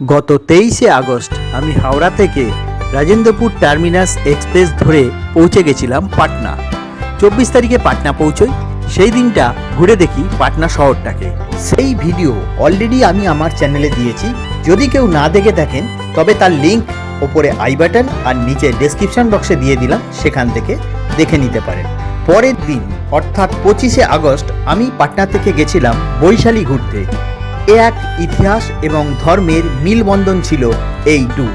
গত তেইশে আগস্ট আমি হাওড়া থেকে রাজেন্দ্রপুর টার্মিনাস এক্সপ্রেস ধরে পৌঁছে গেছিলাম পাটনা। চব্বিশ তারিখে পাটনা পৌঁছই, সেই দিনটা ঘুরে দেখি পাটনা শহরটাকে। সেই ভিডিও অলরেডি আমি আমার চ্যানেলে দিয়েছি। যদি কেউ না দেখে থাকেন, তবে তার লিঙ্ক ওপরে আই বাটন আর নিচে ডেসক্রিপশন বক্সে দিয়ে দিলাম, সেখান থেকে দেখে নিতে পারেন। পরের দিন, অর্থাৎ পঁচিশে আগস্ট, আমি পাটনা থেকে গেছিলাম বৈশালী ঘুরতে। এ এক ইতিহাস এবং ধর্মের মিলবন্ধন ছিল এই ট্যুর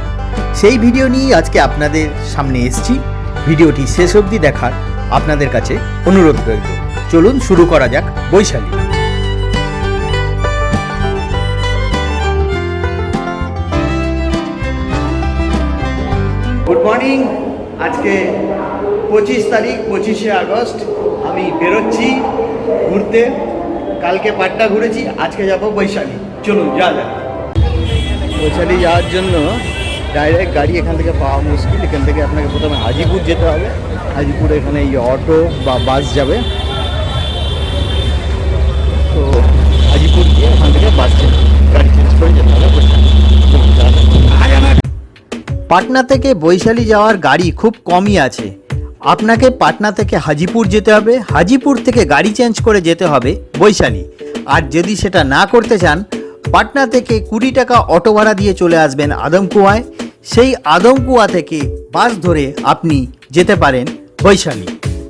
সেই ভিডিও নিয়েই আজকে আপনাদের সামনে এসেছি। ভিডিওটি শেষ অবধি দেখার আপনাদের কাছে অনুরোধ রইল। চলুন শুরু করা যাক বৈশালী। গুড মর্নিং আজকে পঁচিশ তারিখ, পঁচিশে আগস্ট। আমি বেরোচ্ছি ঘুরতে। কালকে পাট্টা ঘুরেছি আজকে যাব বৈশালী। চলুন যা যাক। বৈশালী যাওয়ার জন্য ডাইরেক্ট গাড়ি এখান থেকে পাওয়া মুশকিল। এখান থেকে আপনাকে প্রথমে হাজিপুর যেতে হবে। হাজিপুর এখানে এই অটো বা বাস যাবে। তো হাজিপুর গিয়ে ওখান থেকে বাস গাড়ি চেঞ্জ করে যেতে হবে। পাটনা থেকে বৈশালী যাওয়ার গাড়ি খুব কমই আছে। আপনাকে পাটনা থেকে হাজিপুর যেতে হবে, হাজিপুর থেকে গাড়ি চেঞ্জ করে যেতে হবে বৈশালী। আর যদি সেটা না করতে চান, পাটনা থেকে কুড়ি টাকা অটো ভাড়া দিয়ে চলে আসবেন আদমকুয়ায়। সেই আদমকুয়া থেকে বাস ধরে আপনি যেতে পারেন বৈশালী।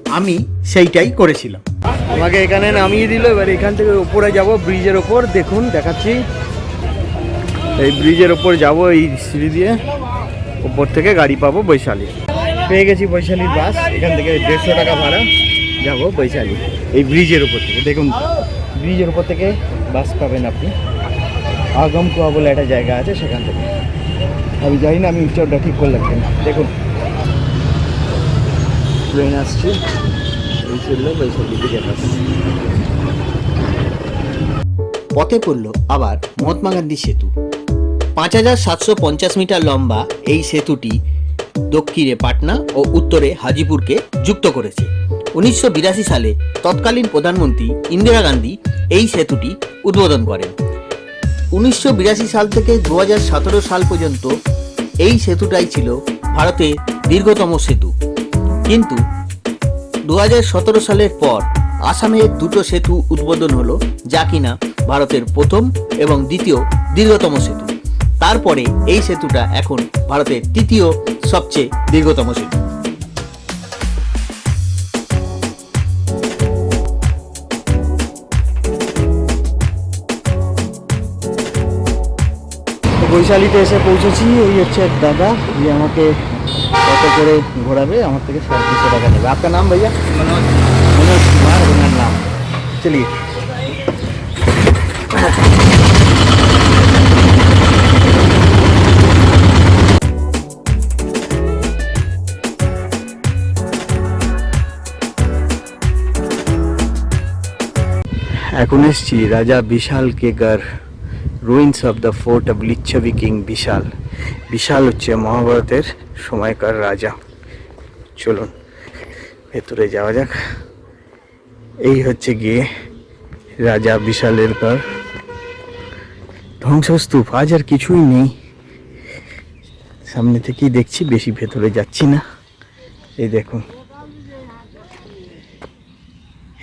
আমি সেইটাই করেছিলাম। আমাকে এখানে নামিয়ে দিল, এবার এখান থেকে উপরে যাব ব্রিজের ওপর। দেখুন, দেখাচ্ছি। এই ব্রিজের ওপর যাব এই সিঁড়ি দিয়ে। উপর থেকে গাড়ি পাবো বৈশালী। পেয়ে গেছি বৈশালীর বাস। এখান থেকে দেড়শো টাকা ভাড়া। যাব বৈশালী। এই ব্রিজের উপর থেকে। দেখুন, ব্রিজের উপর থেকে বাস পাবেন আপনি। আগম কুয়া বলে একটা জায়গা আছে সেখান থেকে। আমি জানি না, আমি উচ্চারটা ঠিক করলাম কিনা দেখুন। ট্রেন আসছে। পথে পড়ল আবার মহাত্মা গান্ধী সেতু। পাঁচ হাজার সাতশো পঞ্চাশ মিটার লম্বা এই সেতুটি দক্ষিণে পাটনা ও উত্তরে হাজিপুরকে যুক্ত করেছে। উনিশশো বিরাশি সালে তৎকালীন প্রধানমন্ত্রী ইন্দিরা গান্ধী এই সেতুটি উদ্বোধন করেন। উনিশশো বিরাশি সাল থেকে দু হাজার সতেরো সাল পর্যন্ত এই সেতুটাই ছিল ভারতের দীর্ঘতম সেতু। কিন্তু দু হাজার সতেরো সালের পর আসামের দুটো সেতু উদ্বোধন হলো, যা কিনা ভারতের প্রথম এবং দ্বিতীয় দীর্ঘতম সেতু। তারপরে এই সেতুটা এখন ভারতের তৃতীয় সবচেয়ে দীর্ঘতম সেতু। বৈশালীতে এসে পৌঁছেছি এই হচ্ছে এক দাদা যে আমাকে কত করে ঘোরাবে আমার থেকে সাড়ে কিছু টাকা নেবে। আপনার নাম ভাইয়া? মনোজ। মনোজ কুমার ওনার নাম? চলিয়ে। এখন এসছি Raja Vishal কেগার ruins of the fort of Lichchhavi king Vishal Vishal হচ্ছে মহাভারতের সময়কার রাজা। চলুন, ভেতরে যাওয়া যাক। এই হচ্ছে গিয়ে রাজা বিশালের ঘর। ধ্বংসস্তূপ, আজ আর কিছুই নেই। সামনে থেকেই দেখছি, বেশি ভেতরে যাচ্ছি না। এই দেখুন।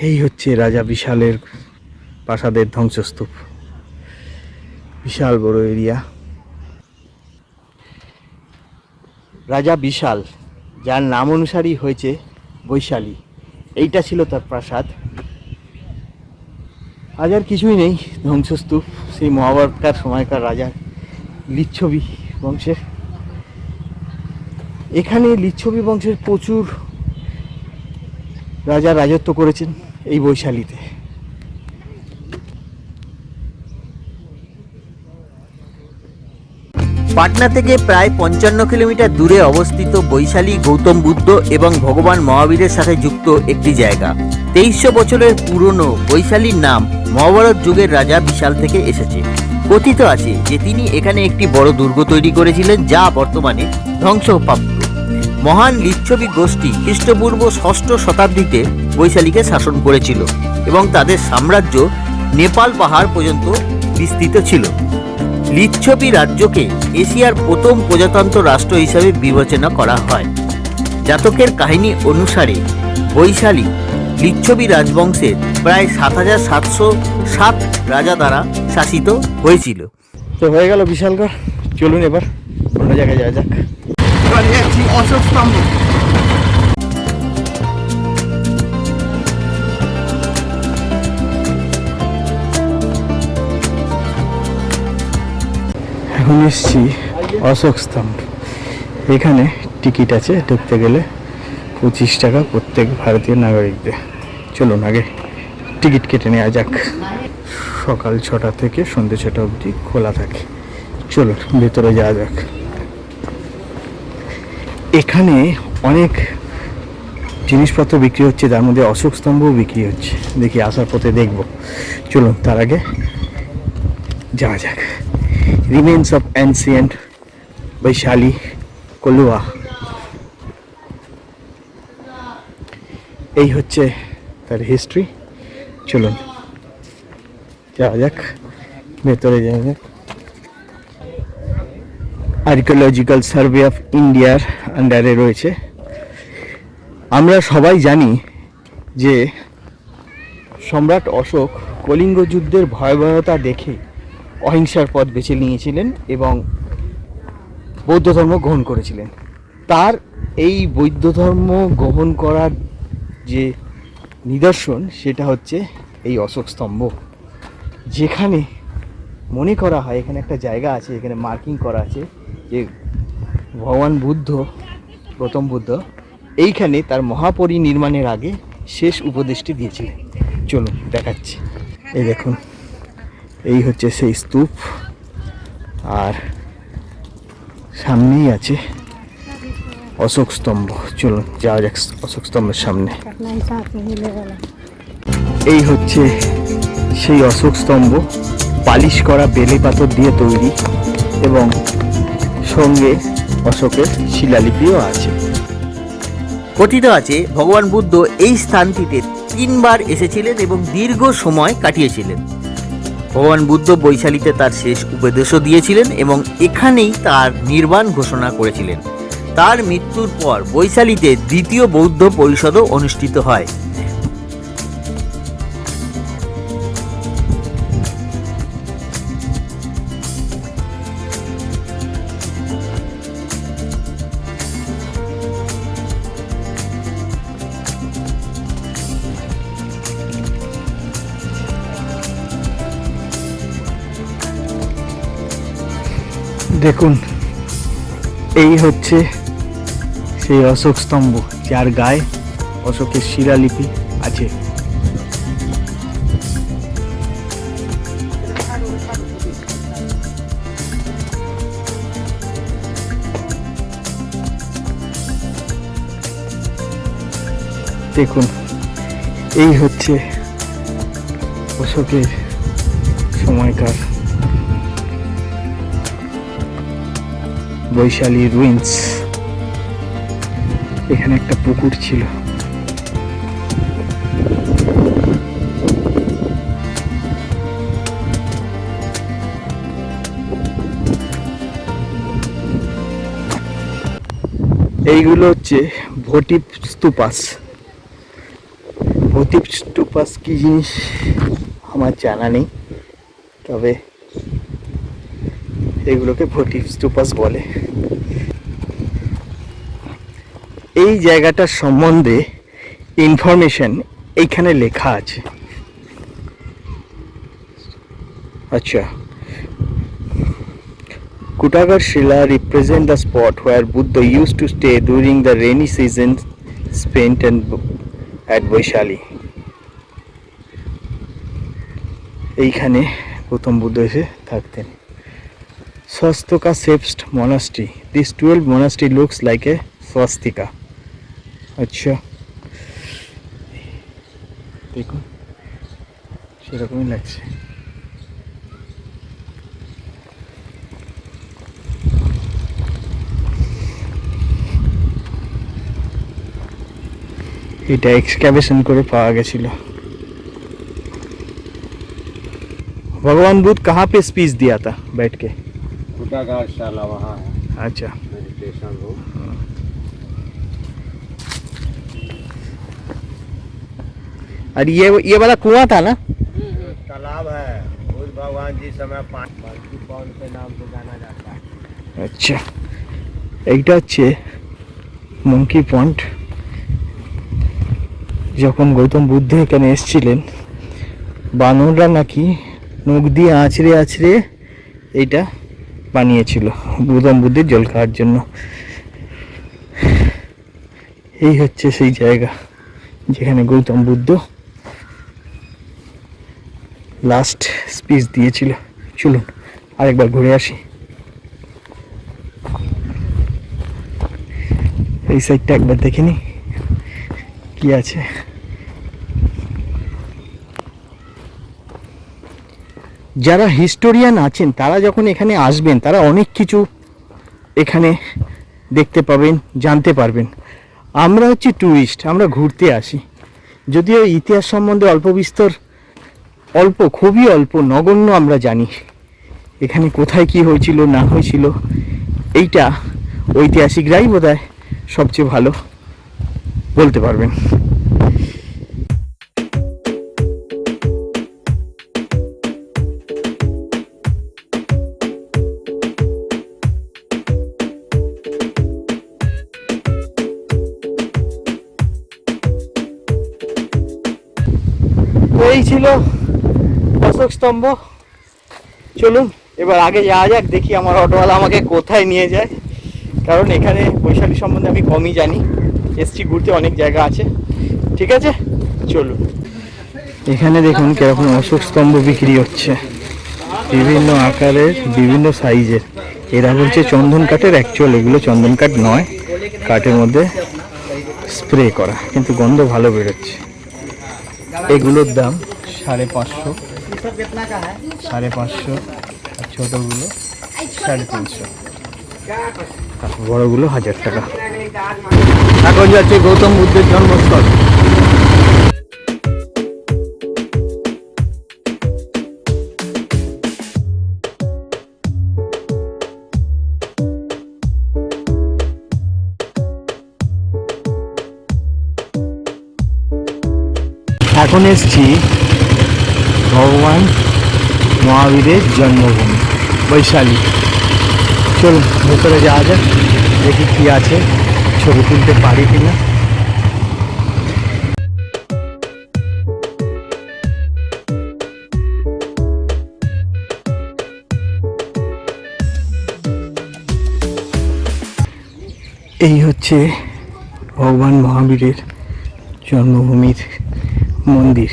এই হচ্ছে রাজা বিশালের প্রাসাদের ধ্বংসস্তূপ। বিশাল বড় এরিয়া। রাজা বিশাল, যার নাম অনুসারেই হয়েছে বৈশালী। এইটা ছিল তার প্রাসাদ। আজ আর কিছুই নেই ধ্বংসস্তূপ, সেই মহাভারতকার সময়কার রাজা লিচ্ছবি বংশের। এখানে লিচ্ছবি বংশের প্রচুর রাজা রাজত্ব করেছেন এই বৈশালীতে। পাটনা থেকে প্রায় পঞ্চান্ন কিলোমিটার দূরে অবস্থিত বৈশালী গৌতম বুদ্ধ এবং ভগবান মহাবীরের সাথে যুক্ত একটি জায়গা। তেইশশো বছরের পুরনো বৈশালীর নাম মহাভারত যুগের রাজা বিশাল থেকে এসেছে। কথিত আছে যে তিনি এখানে একটি বড় দুর্গ তৈরি করেছিলেন, যা বর্তমানে ধ্বংসপ্রাপ্ত। মহান লিচ্ছবি গোষ্ঠী খ্রিস্টপূর্ব ষষ্ঠ শতাব্দীতে বৈশালীকে শাসন করেছিল এবং তাদের সাম্রাজ্য নেপাল পাহাড় পর্যন্ত বিস্তৃত ছিল। লিচ্ছবি রাজ্যকে এশিয়ার প্রথম প্রজাতন্ত্র রাষ্ট্র হিসাবে বিবেচনা করা হয়। জাতকের কাহিনী অনুসারে বৈশালী লিচ্ছবি রাজবংশের প্রায় সাত হাজার সাতশো সাত রাজা দ্বারা শাসিত হয়েছিল। তো হয়ে গেল বিশালগড়। চলুন এবার অন্য জায়গায় যাওয়া যাক। অশোক স্তম্ভ। এখন এসছি অশোক স্তম্ভ। এখানে টিকিট আছে ঢুকতে গেলে পঁচিশ টাকা প্রত্যেক ভারতীয় নাগরিকদের। চলুন আগে টিকিট কেটে নেওয়া যাক। সকাল ছটা থেকে সন্ধ্যে ছটা অবধি খোলা থাকে। চলুন, ভেতরে যাওয়া যাক। এখানে অনেক জিনিসপত্র বিক্রি হচ্ছে, তার মধ্যে অশোক স্তম্ভও বিক্রি হচ্ছে। দেখি, আসার পথে দেখব। চলুন, তার আগে যাওয়া যাক। Remains of ancient Vaishali Kolhua এই হচ্ছে তার হিস্ট্রি চলুন, যাওয়া যাক, ভেতরে যাওয়া যাক। আর্কিওলজিক্যাল সার্ভে অফ ইন্ডিয়ার আন্ডারে রয়েছে। আমরা সবাই জানি যে সম্রাট অশোক কলিঙ্গ যুদ্ধের ভয়াবহতা দেখে অহিংসার পথ বেছে নিয়েছিলেন এবং বৌদ্ধ ধর্ম গ্রহণ করেছিলেন। তার এই বৌদ্ধ ধর্ম গ্রহণ করার যে নিদর্শন, সেটা হচ্ছে এই অশোক স্তম্ভ। যেখানে মনে করা হয়, এখানে একটা জায়গা আছে, এখানে মার্কিং করা আছে যে ভগবান বুদ্ধ প্রথম বুদ্ধ, এইখানে তার মহাপরিনির্মাণের আগে শেষ উপদেশটি দিয়েছিলেন। চলুন, দেখাচ্ছি। এই দেখুন। এই হচ্ছে সেই স্তূপ। আর সামনেই আছে অশোক স্তম্ভ। চলুন, যাওয়া যাক অশোক স্তম্ভের সামনে। এই হচ্ছে সেই অশোক স্তম্ভ। পালিশ করা বেলে পাথর দিয়ে তৈরি এবং সঙ্গে অশোকের শিলালিপিও আছে। কথিত আছে, ভগবান বুদ্ধ এই স্থানটিতে তিনবার এসেছিলেন এবং দীর্ঘ সময় কাটিয়েছিলেন। ভগবান বুদ্ধ বৈশালীতে তার শেষ উপদেশও দিয়েছিলেন এবং এখানেই তার নির্বাণ ঘোষণা করেছিলেন। তার মৃত্যুর পর বৈশালীতে দ্বিতীয় বৌদ্ধ পরিষদও অনুষ্ঠিত হয়। দেখুন, এই হচ্ছে সেই অশোক স্তম্ভ, যার গায়ে অশোকের শিলালিপি আছে। দেখুন, এই হচ্ছে অশোকের সময়কার বৈশালী রুইন্স এখানে একটা পুকুর ছিল। এইগুলো হচ্ছে ভটিপ স্তূপাস। ভটিপ স্তূপাস কি জিনিস? আমার জানা নেই। তবে এগুলোকে ভটিপ স্টুপাস বলে। এই জায়গাটা সম্বন্ধে ইনফরমেশন এইখানে লেখা আছে। আচ্ছা। Kutagar Shala represent the spot where Buddha use to stay during the rainy season spent and at Vaishali এইখানে গৌতম বুদ্ধ এসে থাকতেন। Swastika Sepst Monastery. This 12 monastery looks like a swastika. আচ্ছা দেখুন সেরকমই লাগছে এটা এক্সক্যাভেশন করে পাওয়া গেছিল भगवान बुद्ध कहाँ पे स्पीच दिया था बैठ के शाला वहाँ है अच्छा मेडिटेशन रूम और ये ये वाला कुआं था ना तालाब है बुद्ध भगवान जी समय पाँच बाल्टी पौन के नाम से जाना जाता है আচ্ছা এইটা হচ্ছে মঙ্কি পয়েন্ট যখন গৌতম বুদ্ধ এখানে এসেছিলেন বানররা নাকি নখ দিয়ে আছড়ে আছড়ে এইটা বানিয়েছিল গৌতম বুদ্ধের জল খাওয়ার জন্য। এই হচ্ছে সেই জায়গা যেখানে গৌতম বুদ্ধ লাস্ট স্পিচ দিয়েছিল। চলুন আরেকবার ঘুরে আসি। এই সাইডটা একবার দেখে নি কি আছে? যারা হিস্টোরিয়ান আছেন, তারা যখন এখানে আসবেন, তারা অনেক কিছু এখানে দেখতে পাবেন, জানতে পারবেন। আমরা হচ্ছে ট্যুরিস্ট আমরা ঘুরতে আসি। যদিও ইতিহাস সম্বন্ধে অল্প বিস্তর, অল্প, খুবই অল্প, নগণ্য আমরা জানি। এখানে কোথায় কি হয়েছিল, না হয়েছিল, এইটা ঐতিহাসিকরাই বোধহয় সবচেয়ে ভালো বলতে পারবেন। ছিল অশোক স্তম্ভ। চলুন, এবার আগে যাওয়া যাক, দেখি আমার অটোওয়ালা আমাকে কোথায় নিয়ে যায়। কারণ এখানে বৈশালী সম্বন্ধে আমি কমই জানি। এসছি ঘুরতে, অনেক জায়গা আছে। ঠিক আছে? চলুন। এখানে দেখুন কীরকম অশোক স্তম্ভ বিক্রি হচ্ছে। বিভিন্ন আকারের, বিভিন্ন সাইজের। এরা বলছে চন্দন কাঠের অ্যাকচুয়াল এগুলো চন্দন কাঠ নয়। কাঠের মধ্যে স্প্রে করা। কিন্তু গন্ধ ভালো বেরোচ্ছে। এগুলোর দাম সাড়ে পাঁচশো। সাড়ে পাঁচশো, আর ছোটোগুলো সাড়ে তিনশো। বড়গুলো হাজার টাকা। এখন যাচ্ছে গৌতম বুদ্ধের জন্মস্থল। এখন এসছি ভগবান মহাবীরের জন্মভূমি, বৈশালী। চলুন, ভেতরে যাওয়া যাক, দেখি কি আছে, ছবি তুলতে পারি কিনা এই হচ্ছে ভগবান মহাবীরের জন্মভূমির মন্দির।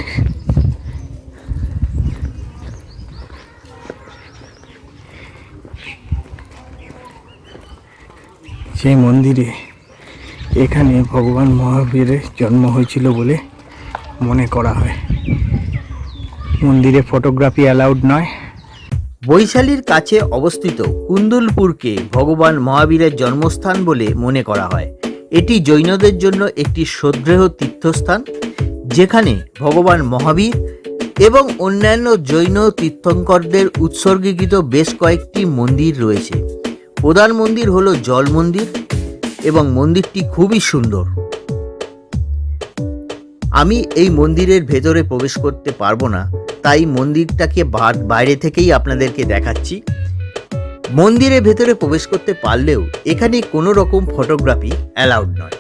সেই মন্দিরে এখানে ভগবান মহাবীরের জন্ম হয়েছিল বলে মনে করা হয়। মন্দিরে ফটোগ্রাফি অ্যালাউড নয়। বৈশালীর কাছে অবস্থিত কুন্দুলপুরকে ভগবান মহাবীরের জন্মস্থান বলে মনে করা হয়। এটি জৈনদের জন্য একটি শ্রদ্ধেয় তীর্থস্থান, যেখানে ভগবান মহাবীর এবং অন্যান্য জৈন তীর্থঙ্করদের উৎসর্গীকৃত বেশ কয়েকটি মন্দির রয়েছে। প্রধান মন্দির হলো জল মন্দির এবং মন্দিরটি খুবই সুন্দর। আমি এই মন্দিরের ভেতরে প্রবেশ করতে পারব না, তাই মন্দিরটাকে বাইরে থেকেই আপনাদেরকে দেখাচ্ছি। মন্দিরের ভেতরে প্রবেশ করতে পারলেও এখানে কোনো রকম ফটোগ্রাফি অ্যালাউড নয়।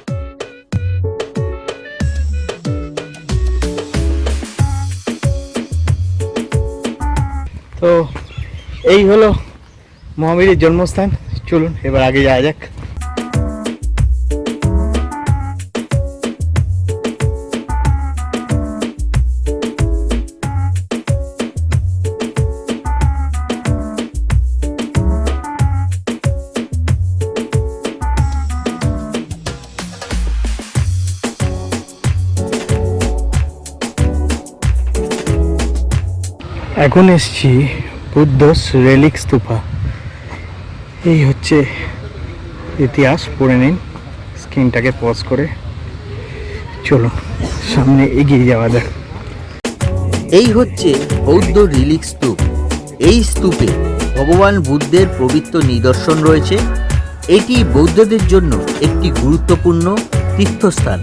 তো এই হলো মহাবীরের জন্মস্থান। চলুন এবার আগে যাওয়া যাক। এখন এসছি বুদ্ধ রেলিক স্তূপা এই হচ্ছে ইতিহাস, পড়ে নিন, স্ক্রিনটাকে পজ করে। চলো সামনে এগিয়ে যাওয়া যাক। এই হচ্ছে বৌদ্ধ রিলিক স্তূপ। এই স্তূপে ভগবান বুদ্ধের পবিত্র নিদর্শন রয়েছে। এটি বৌদ্ধদের জন্য একটি গুরুত্বপূর্ণ তীর্থস্থান।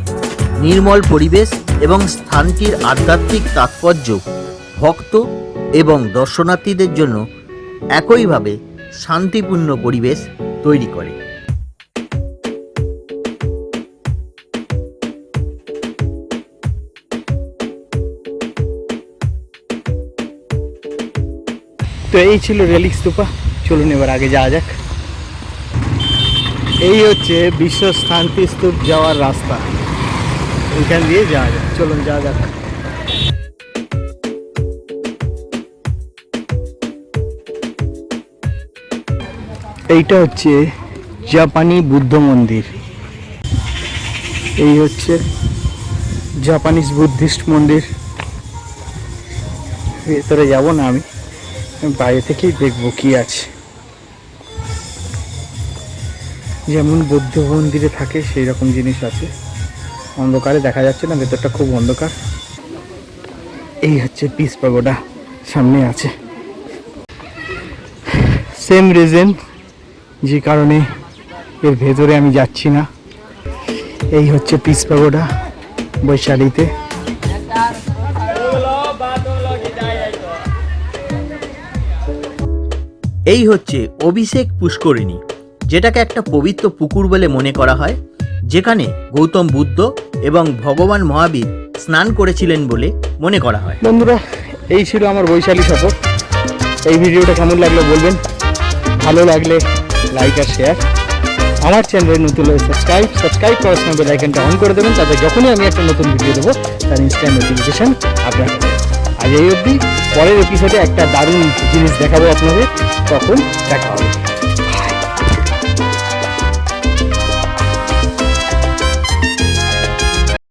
নির্মল পরিবেশ এবং স্থানটির আধ্যাত্মিক তাৎপর্য, ভক্ত এবং দর্শনার্থীদের জন্য একইভাবে শান্তিপূর্ণ পরিবেশ তৈরি করে। তো এই ছিল রেলিক স্তূপা চলুন এবার আগে যাওয়া যাক। এই হচ্ছে বিশ্ব শান্তি স্তূপ যাওয়ার রাস্তা। এখান দিয়ে যাওয়া যাক। চলুন যাওয়া যাক। এইটা হচ্ছে জাপানি বুদ্ধ মন্দির। এই হচ্ছে জাপানিজ বুদ্ধিস্ট মন্দির। ভেতরে যাব না আমি বাইরে থেকেই দেখব কি আছে। যেমন বৌদ্ধ মন্দিরে থাকে সেই রকম জিনিস আছে। অন্ধকারে দেখা যাচ্ছে না, ভেতরটা খুব অন্ধকার। এই হচ্ছে পিস পাগোডা, সামনে আছে। সেম রিজন যে কারণে এর ভেতরে আমি যাচ্ছি না। এই হচ্ছে পিস পাগোডা বৈশালীতে। এই হচ্ছে অভিষেক পুষ্করিণী যেটাকে একটা পবিত্র পুকুর বলে মনে করা হয় যেখানে গৌতম বুদ্ধ এবং ভগবান মহাবীর স্নান করেছিলেন বলে মনে করা হয়। বন্ধুরা এই ছিল আমার বৈশালী সফর। এই ভিডিওটা কেমন লাগল বলবেন? ভালো লাগলে লাইক আর শেয়ার আমার চ্যানেলের নতুন হলে সাবস্ক্রাইব সাবস্ক্রাইব করার সময় বেল আইকনটা অন করে দেবেন, তাতে যখনই আমি একটা নতুন ভিডিও দেবো, তার ইনস্ট্যান্ট নোটিফিকেশন আপনার আর এই অবধি পরের এপিসোডে একটা দারুণ জিনিস দেখাবো আপনাদের, তখন দেখা হবে।